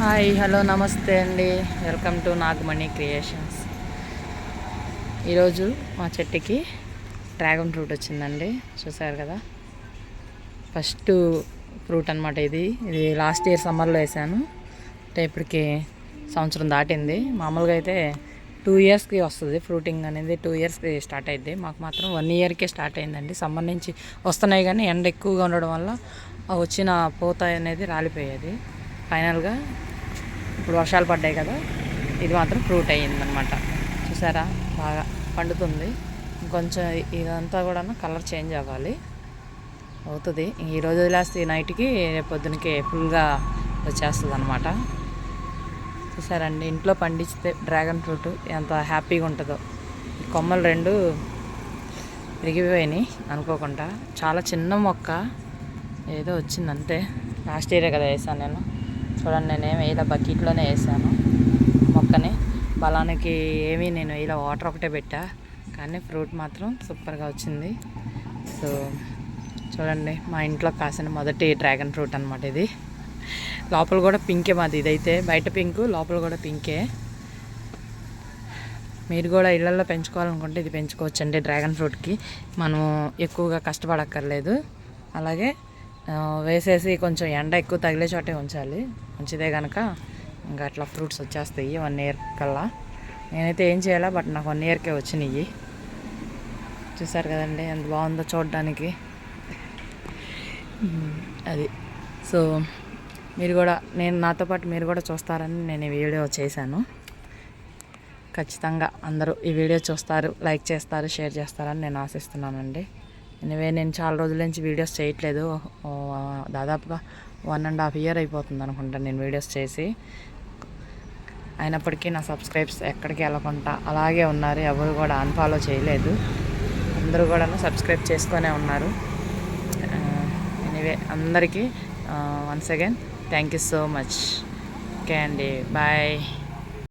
Hi hello నమస్తే అండి. Welcome to Nagamani creations. ఈరోజు మా చెట్టుకి డ్రాగన్ ఫ్రూట్ వచ్చిందండి. చూసారు కదా? ఫస్ట్ ఫ్రూట్ అనమాట ఇది. ఇది లాస్ట్ ఇయర్ సమ్మర్లో వేసాను. అంటే ఇప్పటికి సంవత్సరం దాటింది. మామూలుగా అయితే టూ ఇయర్స్కి వస్తుంది ఫ్రూటింగ్ అనేది. టూ ఇయర్స్కి స్టార్ట్ అయింది మాకు మాత్రం వన్ ఇయర్కే స్టార్ట్ అయిందండి. సమ్మర్ నుంచి వస్తున్నాయి కానీ ఎండ ఎక్కువగా ఉండడం వల్ల వచ్చిన పోత అనేది రాలిపోయేది. ఫైనల్గా ఇప్పుడు వర్షాలు పడ్డాయి కదా ఇది మాత్రం ఫ్రూట్ అయ్యిందనమాట చూసారా? బాగా పండుతుంది. కొంచెం ఇదంతా కూడా కలర్ చేంజ్ అవ్వాలి. అవుతుంది. ఈరోజు వదిలేస్తే నైట్కి పొద్దునకి ఫుల్గా వచ్చేస్తుంది అనమాట చూసారండి? ఇంట్లో పండిస్తే డ్రాగన్ ఫ్రూట్ ఎంత హ్యాపీగా ఉంటుందో. ఈ కొమ్మలు రెండు విరిగిపోయినాయి అనుకోకుండా. చాలా చిన్న మొక్క. ఏదో వచ్చింది అంతే లాస్ట్ ఇయరే కదా వేసాను నేను. చూడండి నేనేమి ఇలా బకెట్లోనే వేసాను. మొక్కని బలానికి ఏమీ నేను ఇలా వాటర్ ఒకటే పెట్టా. కానీ ఫ్రూట్ మాత్రం సూపర్గా వచ్చింది. సో చూడండి మా ఇంట్లో కాసిన మొదటి డ్రాగన్ ఫ్రూట్ అనమాట ఇది. లోపల కూడా పింకే మాది ఇదైతే. బయట పింక్ లోపల కూడా పింకే. మీరు కూడా ఇళ్ళలో పెంచుకోవాలనుకుంటే ఇది పెంచుకోవచ్చండి డ్రాగన్ ఫ్రూట్కి. మనం ఎక్కువగా కష్టపడక్కర్లేదు. అలాగే వేసేసి కొంచెం ఎండ ఎక్కువ తగిలే చోటే ఉంచాలి. మంచిదే కనుక ఇంకా అట్లా ఫ్రూట్స్ వచ్చేస్తాయి వన్ ఇయర్ కల్లా. నేనైతే ఏం చేయాలా బట్ నాకు వన్ ఇయర్కే వచ్చినాయి చూసారు కదండి ఎంత బాగుందో చూడడానికి. అది. సో మీరు కూడా నేను నాతో పాటు మీరు కూడా చూస్తారని నేను ఈ వీడియో చేశాను. ఖచ్చితంగా అందరూ ఈ వీడియో చూస్తారు లైక్ చేస్తారు షేర్ చేస్తారని నేను ఆశిస్తున్నానండి. ఎనివే నేను చాలా రోజుల నుంచి వీడియోస్ చేయట్లేదు. దాదాపుగా వన్ అండ్ హాఫ్ ఇయర్ అయిపోతుంది అనుకుంటాను నేను వీడియోస్ చేసి. అయినప్పటికీ నా సబ్స్క్రైబ్స్ ఎక్కడికి వెళ్ళకుండా అలాగే ఉన్నారు. ఎవరు కూడా అన్ఫాలో చేయలేదు. అందరూ కూడా సబ్స్క్రైబ్ చేసుకొనే ఉన్నారు. ఎనీవే అందరికీ once again thank you so much okay అండి. బాయ్